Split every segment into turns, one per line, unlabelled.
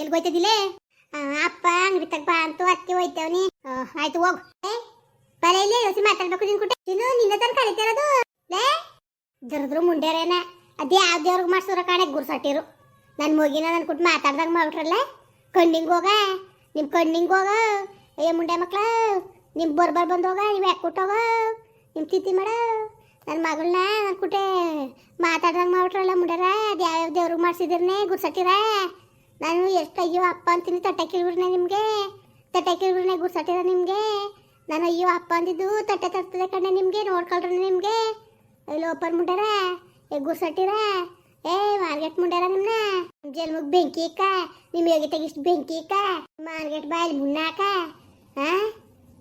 ಎಲ್ಲಿ ಹೋಯ್ತದಿಲೆ ಅಪ್ಪ, ಅಂಗಡಿ ತಗ ಬಾ ಅಂತೂ ಅತ್ತಿ ಹೋಯ್ತವನಿ. ಆಯ್ತು ಹೋಗು. ಬರ ಇಲ್ಲಿ ಯೋಸಿ ಮಾತಾಡ್ಬೇಕು ನಿನ್ ಕುಟೆ? ನೀನು ನಿನ್ನ ತನ ಕಲಿತಿರೋದು ಲೇ ಜರದ್ರು ಮುಂಡೇರೇನ? ಅದೇ ಯಾವ ದೇವ್ರಿಗೆ ಮಾಡ್ಸಿದ್ರ ಕಾಣೆ ಗುರ್ಸಟ್ಟಿರು? ನನ್ನ ಮಗಿನ ನನ್ನ ಕುಟ್ ಮಾತಾಡ್ದಾಗ ಮಾಡ್ಬಿಟ್ರಲ್ಲ? ಕಣ್ಣಿಂಗ್ ಹೋಗ ನಿಮ್ಮ ಕಣ್ಣಿಂಗ್ ಹೋಗ. ಏ, ಮುಂಡೆ ಮಕ್ಳ, ನಿಮ್ ಬರ್ಬರ್ ಬಂದೋಗ ನೀವು ಯಾಕೆ ಹೋಗ? ನಿಮ್ಮ ತಿತ್ತಿ ಮಾಡ ನನ್ನ ಮಗಳನ್ನ ನನ್ನ ಕುಟೆ ಮಾತಾಡ್ದಂಗೆ ಮಾಡ್ಬಿಟ್ರಲ್ಲ ಮುಂಡ್ಯಾರ ಅದು ಯಾವ್ಯಾವ ದೇವ್ರಿಗೆ ಮಾಡ್ಸಿದಿರ್ನೆ ಗುರ್ಸಟ್ಟಿರ? ನಾನು ಎಷ್ಟು ಅಯ್ಯೋ ಅಪ್ಪ ಅಂತೀನಿ ತಟ್ಟೆ ಕಿಲ್ಬಿಡ್ನೆ ನಿಮಗೆ? ತಟ್ಟೆ ಕಿಲ್ಬಿಡ್ನೆ ಗುರ್ಸಟ್ಟಿರ ನಿಮಗೆ? ನಾನು ಅಯ್ಯೋ ಅಪ್ಪ ಅಂದಿದ್ದು ತಟ್ಟೆ ತರ್ತದೆ ಕಣ್ಣೆ ನಿಮಗೆ, ನೋಡ್ಕೊಳ್ರಿ ನಿಮಗೆ. ಲೋಪರ್ ಮುಂಡ್ಯಾರ ಏ ಗುರ್ಸಟ್ಟಿರ ಏ ಮಾರ್ಕೆಟ್ ಮುಂಡ್ಯಾರ ನಿಮ್ನ? ಜಲ್ಮಗ್ ಬೆಂಕಿ ಇಕ್ಕ ನಿಮ್ಮ ಯೋಗಿತಾಗ ತೆಗಿಷ್ಟು ಬೆಂಕಿ ಇಕ್ಕ? ಮಾರ್ಗೆಟ್ ಬಾಯಲ್ಲಿ ಮುನ್ನಾಕ ಹಾ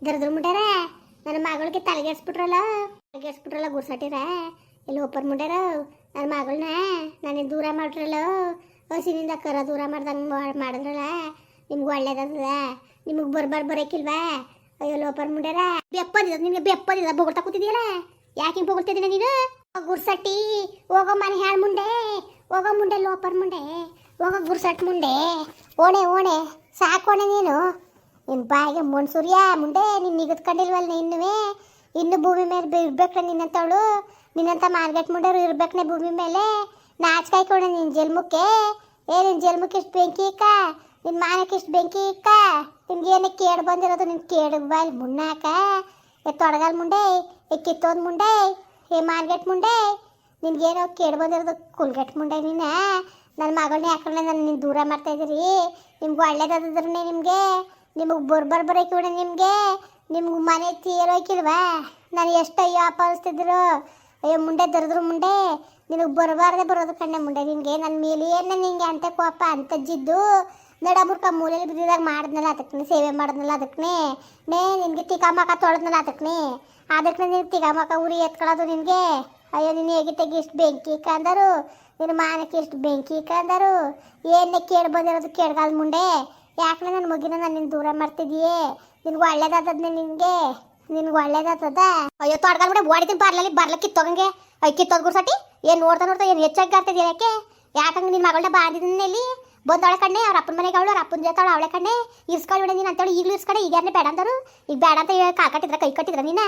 ದರ್ದ್ರ ಮುಂಡ್ಯಾರ ನನ್ನ ಮಗಳಿಗೆ ತಲೆಗೆಡ್ಸ್ಬಿಟ್ರಲ್ಲ? ತಲೆಗೆಡ್ಸ್ಬಿಟ್ರಲ್ಲ ಗುರ್ಸಟ್ಟಿರ ಇಲ್ಲಿ ಓಪನ್ ಮುಂಡ್ಯಾರ ನನ್ನ ಮಗಳನ್ನ ನನಗೆ ದೂರ ಮಾಡ್ರಲ್ಲ? ಹಸಿನಿಂದ ಕರ ದೂರ ಮಾಡ್ದಂಗೆ ಮಾಡಿದ್ರಲ್ಲ? ನಿಮ್ಗೆ ಒಳ್ಳೇದದ ನಿಮಗೆ ಬರ್ಬಾರ್ ಬರೋಕಿಲ್ವಾ? ಅಯ್ಯೋ, ಲೋಪರ್ ಮುಂಡ್ಯಾರ. ಬೆಪ್ಪದಿದ ನಿಮಗೆ ಬೆಪ್ಪದಿಲ್ಲ ಬೊಗಳ್ತಾ ಕೂತಿದ್ಯಲ್ಲ? ಯಾಕೆ ಹಿಂಗೆ ಬೊಗಳ್ತಿದ್ದೀನ ನೀನು? ಗುರ್ಸಟ್ಟಿ. ಹೋಗೋ ಮನೆ ಹಾಳು ಮುಂಡೆ. ಹೋಗೋ ಮುಂಡೆ ಲೋಪರ್ ಮುಂಡೆ. ಹೋಗೋ ಗುರ್ಸಟ್ ಮುಂಡೆ. ಓಣೆ ಓಣೆ. ಸಾಕೋಣೆ ನೀನು. ನಿನ್ನ ಬಾಯಿಗೆ ಮುನ್ಸೂರ್ಯ ಮುಂಡೆ. ನೀನು ನಿಗದ್ಕೊಂಡಿಲ್ವಲ್ಲ ಇನ್ನುವೇ? ಇನ್ನು ಭೂಮಿ ಮೇಲೆ ಇರ್ಬೇಕ್ರೆ ನಿನ್ನಂತವಳು. ನಿನ್ನಂತ ಮಾರ್ಕೆಟ್ ಮುಂಡೆರು ನೀ ಭೂಮಿ ಮೇಲೆ. ನಾಚ್ಕಾಯ್ ಕೊಡ ನಿನ್ನ ಜಲ್ಮುಕ್ಕೆ ಏ ನಿನ್ನ ಜಲ್ಮುಕ್ಕೆ ಇಷ್ಟು ಬೆಂಕಿ ಇಕ್ಕ. ನಿನ್ನ ಮಾನಕ್ಕೆ ಇಷ್ಟು ಬೆಂಕಿ ಇಕ್ಕ. ನಿಮ್ಗೆ ಏನೇ ಕೇಡು ಬಂದಿರೋದು ನಿನ್ನ ಕೇಡು ಬಾಯಲ್ಲಿ ಮುನ್ನಾಕ ಏ, ತೊಡಗಲ್ ಮುಂಡೆ. ಏ, ಕಿತ್ತೋದ್ ಮುಂಡೆ. ಏ ಮಾರ್ಗೆಟ್ ಮುಂಡೆ. ನಿನ್ಗೇನೋ ಕೇಡು ಬಂದಿರೋದು ಕುಲ್ಗೆಟ್ ಮುಂಡೆ ನಿನ್ನ ನನ್ನ ಮಗಳನ್ನ ಯಾಕಂದ್ರೆ ನಾನು ನಿನ್ನ ದೂರ ಮಾಡ್ತಾ ಇದ್ದೀರಿ. ನಿಮ್ಗೆ ಒಳ್ಳೇದಾದ್ರೆ ನಿಮಗೆ. ನಿಮಗೆ ಬರ್ಬರ್ ಬರೋಕೆ ಬಿಡ ನಿಮಗೆ. ನಿಮ್ಗೆ ಮನೆ ತೀರೋಕಿಲ್ವಾ ನಾನು ಎಷ್ಟು ಅಯ್ಯೋ ಅಪ್ಪ ಅಯ್ಯೋ, ಮುಂಡೆ ದರಿದ್ರು ಮುಂಡೆ. ನಿನಗೆ ಬರಬಾರ್ದೆ ಬರೋದು ಕಣ್ಣೆ ಮುಂಡೆ ನಿನಗೆ ನನ್ನ ಮೇಲೆ ಏನು ನಿನಗೆ ಅಂತ ಕೋಪ ಅಂತಜ್ಜಿದ್ದು? ನಡಬುರ್ಕ ಮೂಲೆಯಲ್ಲಿ ಬಿದ್ದಿದಾಗ ಮಾಡಿದ್ನಲ್ಲ ಅದಕ್ಕೆ ಸೇವೆ ಮಾಡಿದ್ನಲ್ಲ ಅದಕ್ಕೆ ನೇ, ನಿನಗೆ ತಿಕಾಮಕ ತೊಳೆದ್ನಲ್ಲ ಅದಕ್ಕೆ ಅದಕ್ಕೆ ನಿನಗೆ ತಿಕಾಮಕ ಉರಿ ಎತ್ಕೊಳ್ಳೋದು ನಿನಗೆ. ಅಯ್ಯೋ, ನೀನು ಹೇಗೆ ತೆಗಿ ಇಷ್ಟು ಬೆಂಕಿ ಕಂದರು? ನಿನ್ನ ಮಾನಕ್ಕೆ ಇಷ್ಟು ಬೆಂಕಿ ಕಂದರು? ಏನೇ ಕೇಳಿ ಬಂದಿರೋದು ಕೇಳ್ಗಾಲ್ ಮುಂಡೆ ಯಾಕೆ ನನ್ನ ಮಗಿನ ನಾನು ನಿನ್ನ ದೂರ ಮಾಡ್ತಿದ್ದೀಯೇ? ನಿನ್ಗೆ ಒಳ್ಳೇದಾದದ್ನೆ ನಿನಗೆ? ನಿನ್ಗೆ ಒಳ್ಳೇದಾತದ ಅಯ್ಯೋ, ತೊಡ್ಗಾಲ್ ಬಿಡ ಓಡಿತೀನಿ ಬರ್ಲಲ್ಲಿ ಬರ್ಲಕ್ಕೆ ಕಿತ್ತೋಗಂಗೆ. ಅಯ್ಯ ಕಿತ್ತೋದ್ ಗುರ್ಸಟಿ ಏನು ನೋಡ್ತಾ ನೋಡ್ತಾ ಏನು ಹೆಚ್ಚಾಗಿ ಆಗ್ತಿದ್ಯಾ ಯಾಕೆ? ಯಾಕಂಗೆ ನಿನ್ನ ಮಗಳನ್ನ ಬಾಂದಿದ್ದೀನಿ ಇಲ್ಲಿ. ಬಂದವಳೆ ಕಣ್ಣೆ, ಅವ್ರ ಅಪ್ಪನ ಮನೆಗೆ ಅವಳು, ಅವ್ರ ಅಪ್ಪನ ಜೊತೆ ಅವಳು ಕಣ್ಣೆ. ಇರ್ಸ್ಕೊಳ್ಳಿ ಬಿಡ ನೀನು ಅಂತೇಳಿ ಈಗಲೂ ಇರ್ಸ್ಕಡೆ ಈಗ ಯಾರನ್ನೇ ಬೇಡ ಅಂದರು? ಈಗ ಬೇಡ ಅಂತ ಕಾಲ್ ಕಟ್ಟಿದ್ರ, ಕೈ ಕಟ್ಟಿದ್ರ ನೀನ?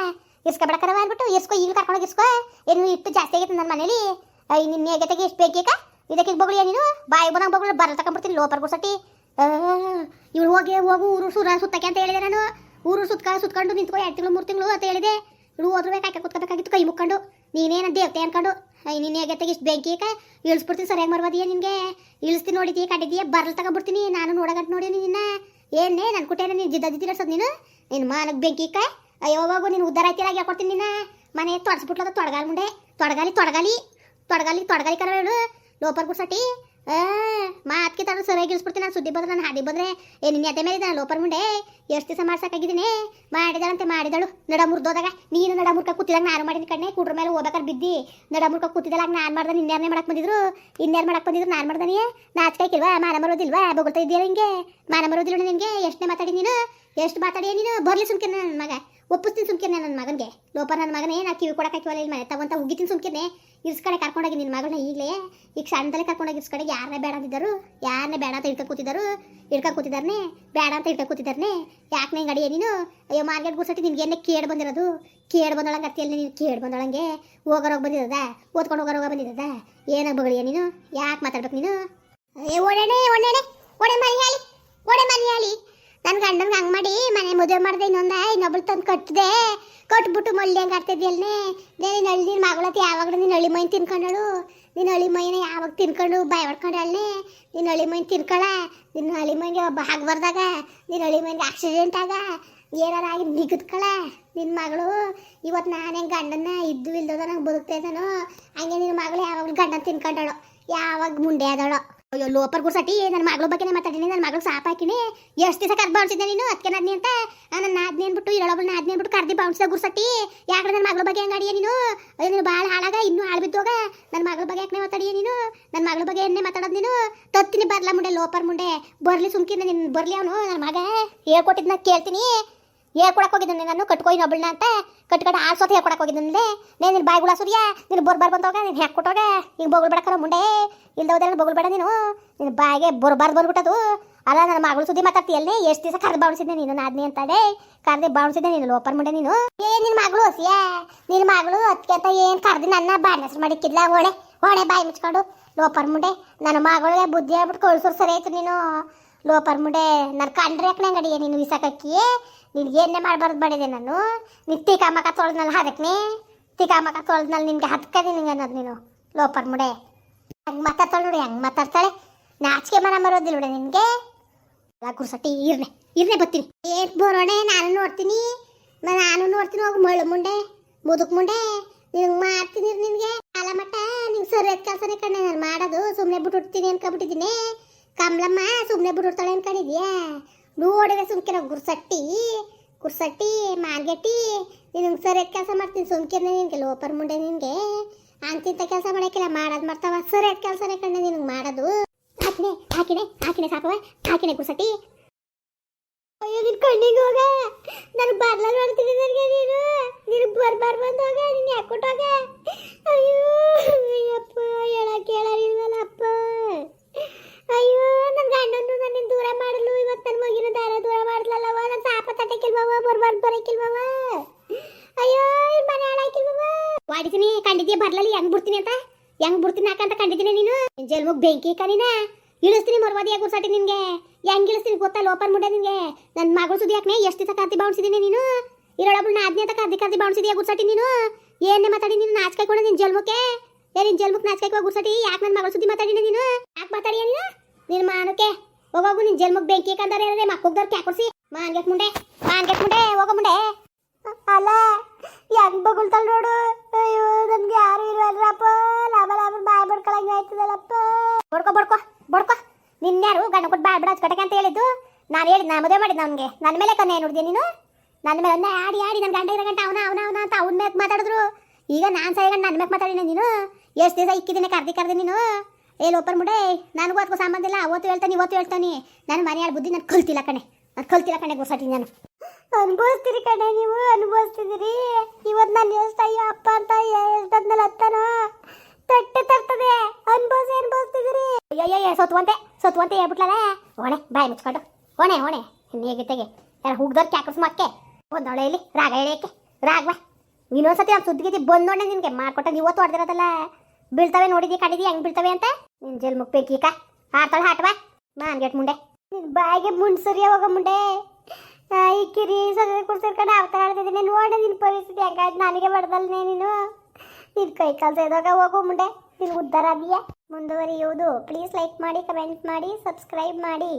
ಇರ್ಸ್ಕೊಬೇಡಕ್ಕನ ಅಂದ್ಬಿಟ್ಟು ಇಸ್ಕೊ ಈಗ ಕರ್ಕೊಂಡೋಗಿ ಇಸ್ಕೊ ಏನು ಇಟ್ಟು ಜಾಸ್ತಿ ಆಗೈತೆ ನನ್ನ ಮನೇಲಿ? ನಿನ್ನ ಹೇಗೆ ಇಷ್ಟು ಬೇಕೀಗ ಇದಕ್ಕೆ ಬೊಗಳಿಯ ನೀನು? ಬಾಯಿ ಬಂದಂಗೆ ಬಗ್ಳು ಬರ ತಗೊಂಡ್ಬಿಡ್ತೀನಿ ಲೋಪರ್ ಗುಡ್ಸಟ್ಟಿ. ಇವಳು ಹೋಗಿ, ಹೋಗು, ಊರು ಸುರ ಸುತ್ತಕ್ಕೆ ಅಂತ ಹೇಳಿದೆ ನಾನು. ಊರು ಸುತ್ಕ, ಸುತ್ಕೊಂಡು ನಿಂತ್ಕೊ, ಎರಡು ತಿಂಗಳು, ಮೂರು ತಿಂಗಳು ಅಂತ ಹೇಳಿದೆ. ಇವಳು ಹೋದ್ರೆ ಬೇಕಾಕೆ ಕೂತ್ಕೋಬೇಕಾಗಿತ್ತು, ಕೈ ಮುಕ್ಕೊಂಡು. ನೀನೇನು ದೇವತೆ ಅನ್ಕೊಂಡು. ನೀನು ಹೇಗೆ ಇಷ್ಟು ಬೆಂಕಿ ಕ ಇಳಿಸ್ಬಿಡ್ತೀನಿ ಸರಿಯಾಗಿ ಮರ್ಬೋದಿಯ ನಿನಗೆ? ಇಳಿಸ್ತೀನಿ ನೋಡಿದೀಯ ಕಟ್ಟಿದೀಯ ಬರ್ಲ್ ತಗೊಂಡ್ಬಿಡ್ತೀನಿ ನಾನು ನೋಡಗಂಟ ನೋಡಿ ನಿನ್ನ. ಏನೇ ನನ್ನ ಕುಟೇನ ನೀನು ಜಿದ್ದ ನಡ್ಸೋದು ನೀನು? ನಿನ್ನ ಮಾನಕ್ಕೆ ಬೆಂಕಿ ಕ ಅಯ್ಯೋ ನೀನು ಉದ್ದಾರ ಆಯ್ತಿರಾಗಿ ಹಾಕೊಡ್ತೀನಿ ನಿನ್ನ. ಮನೆ ತೊಡಸ್ಬಿಟ್ಲದ ತೊಡಗಾಲ ಮುಂಡೆ ತೊಡಗಾಲಿ ತೊಡಗಾಲಿ. ತೊಡಗಾಲಿ ತೊಡಗಾಲಿ ಕರ ಹೇಳು ಲೋಪರ್ ಗುಡ್ಸಟಿ ಮಾತ್ಕೆ ತಾನು ಸರಿಯಾಗಿ ಇಳಿಸ್ಬಿಡ್ತೀನಿ ನಾನು ಸುದ್ದಿ ಬಂದ್ರೆ, ನಾನು ಹಾದಿ ಬಂದ್ರೆ. ಏ, ನಿನ್ನ ಅದೇ ಮೇಲೆ ಲೋಪರ್ ಮುಂಡೆ ಎಷ್ಟು ದಿವಸ ಮಾಡ್ಸಕ್ಕಾಗಿದ್ದೀನಿ ಮಾಡಿದಳಂತೆ, ಮಾಡಿದಳು. ನಡ ಮುರ್ದೋದಾಗ ನೀನು ನಡ ಮುರ್ಕ ಕೂತಿದಾಗ ನಾನು ಮಾಡಿದ ಕಣ್ಣೆ ಕುಡ್ರ ಮೇಲೆ ಹೋಗ್ಬೇಕಾರೆ ಬಿದ್ದಿ. ನಡ ಮುರ್ಕ ಕೂತಿದಾಗ ನಾನು ಮಾಡ್ದೆ ನಿನ್ನೆ ಮಾಡಕ್ ಬಂದಿದ್ರು? ಇನ್ಯಾರು ಮಾಡಕ್ ಬಂದಿದ್ರು, ನಾನು ಮಾಡ್ದಾನೆ ನಾಚಕಾಯ್ಕಿಲ್ವಾ ಮಾನ ಮರೋದಿಲ್ವಾ ಬೊಗಳ್ತಾ ಇದೆಯಲ್ಲ ಹಿಂಗೆ? ಮಾನ ಮರೋದಿಲ್ಲ ನಿನಗೆ? ಎಷ್ಟನೇ ಮಾತಾಡಿ ನೀನು? ಎಷ್ಟು ಮಾತಾಡಿ ನೀನು? ಬರ್ಲಿ ಸುಮ್ಕೆ ನನ್ನ ಮಗ. ಒಪ್ಪಿಸ್ತೀನಿ ಸುಮ್ಕೆ ನನ್ನ ಮಗನಿಗೆ. ಲೋಪ ನನ್ನ ಮಗನೇ ನಾ ಕಿವಿ ಕೊಡಕ್ಕೆ ಹಾಕಿವಲ್ಲ ಇಲ್ಲಿ ಮನೆ ತಗೊಂತ ಉಗಿತೀನಿ ಸುಮ್ಕೆ ಇರ್ಸ್ಕಡೆ ಕರ್ಕೊಂಡೋಗಿ ನಿನ್ನ ಮಗಳನ್ನ ಈಗಲೇ. ಈಗ ಸಣ್ಣದಲ್ಲೇ ಕರ್ಕೊಂಡೋಗಿ ಇರ್ಸ್ಕಡೆ ಯಾರನ್ನೇ ಬೇಡ ಅಂತಿದ್ದರು ಯಾರನ್ನೇ ಬೇಡ ಅಂತ ಇಟ್ಕೊಂಡು ಕೂತಿದ್ದರು? ಇಟ್ಕೊಂಡು ಕೂತಿದ್ದಾರನೆ? ಬೇಡ ಅಂತ ಇಟ್ಕೊಂಡು ಕೂತಿದ್ದಾರನೆ? ಯಾಕೆ ನಂಗೆ ಅಡಿಯ ನೀನು? ಅಯ್ಯೋ ಮಾರ್ಕೆಟ್ ಗುಡ್ಸಟ್ಟಿ ನಿನ್ಗೆ ಏನೇ ಕೇಳಿ ಬಂದಿರೋದು? ಕೇಳಿ ಬಂದೊಳಗೆ ಅತ್ತಿಯಲ್ಲಿ ನೀನು? ಕೇಳಿ ಬಂದೊಳಗೆ? ಹೋಗೋರೋಗ ಬಂದಿರೋದ ಓದ್ಕೊಂಡು ಹೋಗೋರೋಗ ಬಂದಿರೋದ ಏನಾಗ ಬಗಳಿಯ ನೀನು? ಯಾಕೆ ಮಾತಾಡ್ಬೇಕು ನೀನು? ಏ ಓಡೇಣೆ ಓಡೇಣೆ ಓಡೆ ಹಾಲಿ ಓಡೆ ಹಾಲಿ ನನ್ನ ಗಂಡನ ಹಂಗೆ ಮಾಡಿ, ಮನೆ ಮದುವೆ ಮಾಡಿದೆ ಇನ್ನೊಂದ, ಇನ್ನೊಬ್ಳು ತಂದು ಕಟ್ಟಿದೆ ಕಟ್ಬಿಟ್ಟು ಮಳ್ಳಿ ಹಂಗೆ ಆಡ್ತಿದ್ಯಲ್ನೇ ನೀನು ಹಳ್ಳಿ ನಿನ್ನ ಮಗಳತಿ ಯಾವಾಗ ನೀನು ಹಳ್ಳಿ ಮೈನ್ ತಿನ್ಕೊಂಡಳು? ನೀನು ಹಳ್ಳಿ ಮೈನ ಯಾವಾಗ ತಿನ್ಕೊಂಡು ಬಾಯ್ ಹೊಡ್ಕೊಂಡಳ್ನೆ ನೀನು ಹಳ್ಳಿ ಮೈನ್ ತಿನ್ಕೊಳ? ನಿನ್ನ ಹಳ್ಳಿ ಮೈನ್ಗೆ ಹಾಗೆ ಬರ್ದಾಗ, ನೀನು ಹಳ್ಳಿ ಮೈನ್ಗೆ ಆಕ್ಸಿಡೆಂಟ್ ಆಗ ಏನಾರ ಆಗಿ ನಿಗದ್ಕೊಳ? ನಿನ್ನ ಮಗಳು, ಇವತ್ತು ನಾನೇ ಗಂಡನ್ನ ಇದ್ದು ಇಲ್ದದ ನಂಗೆ ಬದುಕ್ತಾ ಇದ್ದಾನೋ, ಹಂಗೆ ನಿನ್ನ ಮಗಳು ಯಾವಾಗಲೂ ಗಂಡನ ತಿನ್ಕೊಂಡಳು, ಯಾವಾಗ ಮುಂಡೆ ಆದಳು. ಅಯ್ಯೋ ಲೋಪರ್ ಗುಡ್ಸಟಿ ನನ್ನ ಮಗಳ ಬಗ್ಗೆ ಮಾತಾಡಿನಿ ನನ್ನ ಮಗಳು ಸಾಪ್ ಹಾಕಿನಿ. ಎಷ್ಟು ದಿವಸ ಕರ್ದು ಬಾಣಿಸಿದ್ದೆ ನೀನು? ಅದಕ್ಕೆ ನಾದ್ನಿ ಅಂತ ನನ್ನ ನಾದ್ನಿ ಅಂದ್ಬಿಟ್ಟು ಇರೊಳೊಬ್ಬಳು ನಾದ್ನಿ ಅಂದ್ಬಿಟ್ಟು ಕರ್ದಿ ಬಾಣಿಸಿದ ಗುಡ್ಸಟ್ಟಿ ಯಾಕಡೆ ನನ್ನ ಮಗಳ ಬಗ್ಗೆ ಹೆಂಗಾಡಿಯ ನೀನು? ಅಯ್ಯೋ, ನೀನು ಭಾಳ ಹಾಳಾಗ, ಇನ್ನೂ ಹಾಳು ಬಿದ್ದೋಗ. ನನ್ನ ಮಗಳ ಬಗ್ಗೆ ಯಾಕೆ ಮಾತಾಡಿಯ ನೀನು? ನನ್ನ ಮಗಳ ಬಗ್ಗೆ ಎಣ್ಣೆ ಮಾತಾಡೋದು ನೀನು? ತತ್ತಿನಿ ಬರ್ಲಾ ಮುಂಡೆ, ಲೋಪರ್ ಮುಂಡೆ. ಬರ್ಲಿ ಸುಮ್ಕಿನ ನಿನ್ನ ಬರ್ಲಿ ಅವನು ನನ್ನ ಮಗ. ಹೇಳ್ಕೊಟ್ಟಿದ್ನ ಕೇಳ್ತೀನಿ. ಹೇಳ್ಕೊಡಕ್ ಹೋಗಿದ್ದಾನೆ ನಾನು ಕಟ್ಕೊಯ್ ಇನ್ನೊಬ್ಬಳನ್ನ ಅಂತ. ಕಟ್ಕೊಂಡು ಆಡ್ಸೋದು ಹೇಳ್ಕೊಡಕ್ ಹೋಗಿದ್ದಾನೆ. ನೇ ನಿನ್ನ ಬಾಯಿ ಗುಳ ಸುರಿಯ ಬೊರ್ ಬರ್ಬಾರ್ ಬಂದೋಗ, ನೀನು ಹ್ಯಾಕ್ ಕೊಟ್ಟೋಗ. ಈಗ ಬೊಗಳು ಬೇಡಕರ ಮುಂಡೆ. ಇಲ್ದೋದ್ರೆ ಬೊಗಳು ಬೇಡ ನೀನು. ನಿನ್ನ ಬಾಯಿಗೆ ಬರ್ಬಾರ್ದು ಬಂದ್ಬಿಟ್ಟದು. ಅಲ್ಲ, ನನ್ನ ಮಗಳು ಸುದ್ದಿ ಮಾತಾಡ್ತೀಯಲ್ಲೇ ಎಷ್ಟು ದಿವಸ ಕರೆದು ಬಾಣಿಸಿದ್ದೆ ನೀನು? ನಾದ್ನಿ ಅಂತಾಡೆ ಕರೆದು ಬಾಣಿಸಿದ್ದೆ ನೀನು, ಲೋಪರ್ ಮುಂಡೆ ನೀನು. ಏ ನಿನ್ನ ಮಗಳು ಹೊಸಿಯ ನಿನ್ನ ಮಗಳು ಅದಕ್ಕೆ ಅಂತ ಏನು ಕರ್ದು ನನ್ನ ಬಾಂಡ್ ಹೆಸರು ಮಾಡಿಕ್ಕಿದ್ಲ? ಓಣೆ ಓಣೆ ಬಾಯಿ ಮುಚ್ಕೊಂಡು ಲೋಪರ್ ಮುಂಡೆ. ನನ್ನ ಮಗಳಿಗೆ ಬುದ್ಧಿ ಆಗ್ಬಿಟ್ಟು ಕಳ್ಸೋರು ಸರಿ ಆಯ್ತು ನೀನು. ಲೋಪರ್ ಪರ್ಮುಡೆ ಯಾಕೆ ಅಂಗಡಿಯ ನೀನು ವಿಸಾಕಕ್ಕಿ ನಿನ್ಗೆ ಏನೇ ಮಾಡಬಾರ್ದು ಬಡಿದೆ ನಾನು. ನೀನು ತಿಕಾಮಕ ತೊಳೆದ್ನಲ್ಲ ಹದಕ್ನೆ ತಿಕಾಮಕ ತೊಳೆದ್ನಲ್ಲಿ ನಿನ್ಗೆ ಹತ್ಕದಿ ನಿಂಗೆ ಅನ್ನೋದು ನೀನು ಲೋ ಮುಡೆ. ಹಂಗೆ ಮಾತಾಡ್ತಾಳೆ ನೋಡಿ, ಹಂಗೆ ಮಾತಾಡ್ತಾಳೆ. ನಾಚಿಕೆ ಮನ ಬರೋದಿಲ್ಲ ನೋಡಿ ನಿನಗೆ. ಗುರ್ಸಟ್ಟಿ, ಇರ್ನೆ ಇರ್ನೆ ಬರ್ತೀನಿ ಏಟ್ ಬರೋಣೆ, ನಾನು ನೋಡ್ತೀನಿ. ನಾನು ನೋಡ್ತೀನಿ ಹೋಗಿ ಮಳ್ಳು ಮುಂಡೆ, ಮುದುಕ್ ಮುಂಡೆ. ನಿನಗೆ ಮಾಡ್ತೀನಿ ನಿನಗೆ. ಕಾಲ ಮಟ್ಟ, ನಿಂಗೆ ಸರಿ ಕೆಲಸನೇ ಕಣ್ಣೆ, ನಾನು ಮಾಡೋದು ಸುಮ್ಮನೆ ಬಿಟ್ಬಿಡ್ತೀನಿ ಅನ್ಕೊಬಿಟ್ಟಿದ್ದೀನಿ ಕಮಲಮ್ಮ ಸುಮ್ಮನೆ ಬಿಟ್ಬಿಡ್ತಾಳೆ ಅನ್ಕೊಂಡಿದ್ಯಾ? ನೋಡಿದ್ರೆ ಸುಮ್ಕಿನ ಗುರ್ಸಟ್ಟಿ ಗುರ್ಸಟ್ಟಿ, ಮಾರ್ಗೆಟ್ಟಿ, ನಿನಗೆ ಸರಿ ಕೆಲಸ ಮಾಡ್ತೀನಿ ಸುಮ್ಕಿರ್ನೆ ನಿನಗೆ, ಲೋಪರ್ ಮುಂಡೆ ನಿನಗೆ. ಅಂತಿಂತ ಕೆಲಸ ಮಾಡಕ್ಕಿಲ್ಲ, ಮಾಡೋದು ಮಾಡ್ತಾವ ಸರಿ ಕೆಲಸನೇ ಕಣ್ಣೆ ನಿನಗೆ ಮಾಡೋದು. ಹಾಕಿನೆ ಹಾಕಿನೆ ಹಾಕಿನೆ ಸಾಕವ ಹಾಕಿನೆ ಕುರ್ಸಟ್ಟಿ ಅಯ್ಯೋ, ನಿನ್ ಕಣ್ಣಿಗೆ ಹೋಗ. ನನಗೆ ಬರ್ಲಲ್ಲ ಮಾಡ್ತೀನಿ ನನಗೆ ನೀನು. ನೀನು ಬರ್ ಬಂದು ಹೋಗ, ನೀನು ಯಾಕೊಟ್ಟೋಗ ಅಯ್ಯೋ, ಅಯ್ಯಪ್ಪ ಹೇಳ ಕೇಳಿಲ್ವಲ್ಲ ಅಪ್ಪ ಅಯ್ಯೋ ನನ್ನ ಗಂಡನ್ನು ನನ್ನ ದೂರ ಮಾಡಲು ಇವತ್ತು ನನ್ನ ಮಗಿನ ದಾರ ದೂರ ಮಾಡಲಲ್ಲವ ನನ್ನ ಸಾಪ ತಟಕಿಲ್ವವ ಬರ್ಬಾರ್ದು ಬರಕಿಲ್ವವ ಅಯ್ಯೋ ಈ ಮನೆ ಹಾಳಾಕಿಲ್ವವ ವಾಡಿತೀನಿ ಕಂಡಿದ್ದೀಯ ಬರ್ಲಲ್ಲಿ, ಹೆಂಗ್ ಬಿಡ್ತೀನಿ ಅಂತ? ಹೆಂಗ್ ಬಿಡ್ತೀನಿ ಹಾಕಂತ ಕಂಡಿದ್ದೀನಿ ನೀನು? ಜಲ್ಮುಗ್ ಬೆಂಕಿ ಕಣಿನ ಇಳಿಸ್ತೀನಿ ಮರ್ವಾದಿಯ ಗುರ್ಸಾಟಿ ನಿನ್ಗೆ. ಹೆಂಗ್ ಇಳಿಸ್ತೀನಿ ಗೊತ್ತಾ, ಲೋಪರ್ ಮುಂಡೆ ನಿನ್ಗೆ? ನನ್ನ ಮಗಳು ಸುದ್ದಿ ಯಾಕೆ ಎಷ್ಟು ದಿವಸ ಕರ್ತಿ ಬಾಣಿಸಿದ್ದೀನಿ ನೀನು? ಇರೋಳೊಬ್ಳು ನಾದ್ನಿ ತಕ ಕರ್ದಿ ಕರ್ದಿ ಬಾಣಿಸಿದ್ಯಾ ಗುರ್ಸಾಟಿ ನೀನು? ಏನೇ ಮಾತಾಡಿ ನೀನು, ನಾಚ್ಕೈಕೊಂಡು ನಿನ್ನ ಜಲ್ಮುಕ್ಕೆ ಏ ನಿನ್ ಜಲ್ಮುಕ್ ನಾಚ್ಕೈಕೋ ಗುರ್ಸಾಟಿ ಯಾಕೆ ನನ್ನ ಮಗಳ ಸುದ್ದಿ ಮಾತಾಡಿನ ನೀನು? ಯಾಕೆ ಮಾತಾಡಿಯ ನೀನು ನಿನ್ ಮಾನಕ್ಕೆ ಹೋಗೋಗು ನಿನ್ ಜಲ್ಮುಕ್ ಬೆಂಕಿ ಕಂದಾರೆ ಅಂದ್ರೆ ಮಕ್ಕಳ್ದವ್ರು ಕ್ಯಾಕೊಡ್ಸಿ ಮಾನ್ಗೆಟ್ ಮುಂಡೆ ಮಾನ್ಗೆಟ್ ಮುಂಡೆ ಹೋಗೋ ಮುಂಡೆ ಅಲ್ಲ ಹೆಂಗ್ ಬಗುಳ್ತಾಳ ನೋಡು. ಅಯ್ಯೋ ನನ್ಗೆ ಯಾರು ಇಲ್ವಲ್ರಪ್ಪ ಲಾಭ ಲಾಭ ಬಾಯ್ ಬಡ್ಕೊಳಂಗೆ ಆಯ್ತದಲ್ಲಪ್ಪ. ಬಡ್ಕೊ ಬಡ್ಕೊ ನಿನ್ನ ಯಾರು ಗಂಡ ಕೊಟ್ಟು ಬಾಯ್ ಬಿಡ ಹಚ್ಕಟಕ್ಕೆ ಅಂತ ಹೇಳಿದ್ದು? ನಾನು ಹೇಳಿದ್ ನಾನು ಮದುವೆ ಮಾಡಿದ್ ನನಗೆ. ನನ್ನ ಮೇಲೆ ಕನ್ನೆ ನೋಡಿದೆ ನೀನು? ನನ್ನ ಮೇಲೆ ಒಂದೇ ಆಡಿ ಆಡಿ ನನ್ನ ಗಂಡ ಇರೋ ಗಂಟ ಅವನ ಅವನ ಅವನ ಅಂತ ಅವನ ಮೇಲೆ ಮಾತಾಡಿದ್ರು. ಈಗ ನಾನು ಸಾಯಿಗಂಡು ನನ್ನ ಮೇಲೆ ಮಾತಾಡಿನ ನೀನು? ಎಷ್ಟು ದಿವಸ ಇಕ್ಕಿದ್ದೀನ ಕರ್ದಿ ಕರ್ದಿ ನೀನು? ಏ ಲೋಪರ್ ಮುಡೆ ನನಗೂ ಅದಕ್ಕೂ ಸಂಬಂಧ ಇಲ್ಲ ಅವತ್ತು ಹೇಳ್ತಾನೆ ಇವತ್ತು ಹೇಳ್ತಾನೆ. ನನ್ನ ಮನೆಯಾಳ ಬುದ್ಧಿ ನಾನು ಕಲ್ತಿಲ್ಲ ಕಣೆ. ನಾನು ಕಲ್ತಿಲ್ಲ ಕಣೆ ಗುರ್ಸಾಟಿ ನಾನು. ಅನುಭವಿಸ್ತೀರಿ ಕಣೆ ನೀವು ಅನುಭವಿಸ್ತಿದ್ದೀರಿ. ಇವತ್ತು ನಾನು ಎಷ್ಟು ಅಯ್ಯೋ ಅಪ್ಪ ಅಂತ ಎಷ್ಟದ್ಮೇಲೆ ಹತ್ತಾನೋ ತಟ್ಟೆ ತರ್ತದೆ ಅನುಭವಿಸಿ ಅನುಭವಿಸ್ತಿದ್ದೀರಿ. ಅಯ್ಯಯ್ಯ ಸತ್ವಂತೆ ಸತ್ವಂತೆ ಹೇಳ್ಬಿಟ್ಲಲ್ಲ ಓಣೆ ಬಾಯಿ ಮುಚ್ಕೊಂಡು ಓಣೆ ಓಣೆ ತೆಗೆ ಯಾರು ಹುಗ್ದೋರು ಕ್ಯಾಕರ್ಸ್ ಮಕ್ಕೆ ಒಂದೊಳೆ ಇಲ್ಲಿ ರಾಗ ಹೇಳಿಯಕ್ಕೆ ರಾಗ್ವಾ ಇನ್ನೊಂದ್ಸತಿ ನಾನು ಸುದ್ದಿಗಿದ್ದಿ ಬಂದ್ ನಿನಗೆ ನಿನ್ಗೆ ಮಾಡ್ಕೊಟ್ಟ ಇವತ್ತು ಹೊಡೆದಿರೋದಲ್ಲ ಬೀಳ್ತವೆ ನೋಡಿದಿ, ಕಡಿದಿ, ಹೆಂಗ್ ಬೀಳ್ತವೆ ಅಂತ? ನಿನ್ ಜಲ್ ಈಗ. ಬೇಕೀಕ ಆಡ್ತಾಳ ಹಾಟವಾ ಮಾನ್ಗೆಟ್ ಮುಂಡೆ. ಬಾಯಿಗೆ ಮುಂಡ್ಸರಿ ಹೋಗ ಮುಂಡೆ. ಈ ಕಿರಿ ಸದ ಕುಡ್ಸಿರ್ಕೊಂಡು ಅವತಾರ ಆಡ್ತಿದ್ದೀನಿ ನೋಡಿ ನಿನ್ನ ಪರಿಸ್ಥಿತಿ ಹೆಂಗಾಯ್ತು ನನಗೆ ಬಡ್ದಲ್ನೇ ನೀನು. ನಿನ್ ಕೈ ಕಾಲು ಸೇದಾಗ ಹೋಗು ಮುಂಡೆ. ನಿನ್ ಉದ್ಧಾರ ಅದೀಯ ಮುಂದುವರಿಯುವುದು. ಪ್ಲೀಸ್ ಲೈಕ್ ಮಾಡಿ ಕಮೆಂಟ್ ಮಾಡಿ ಸಬ್ಸ್ಕ್ರೈಬ್ ಮಾಡಿ.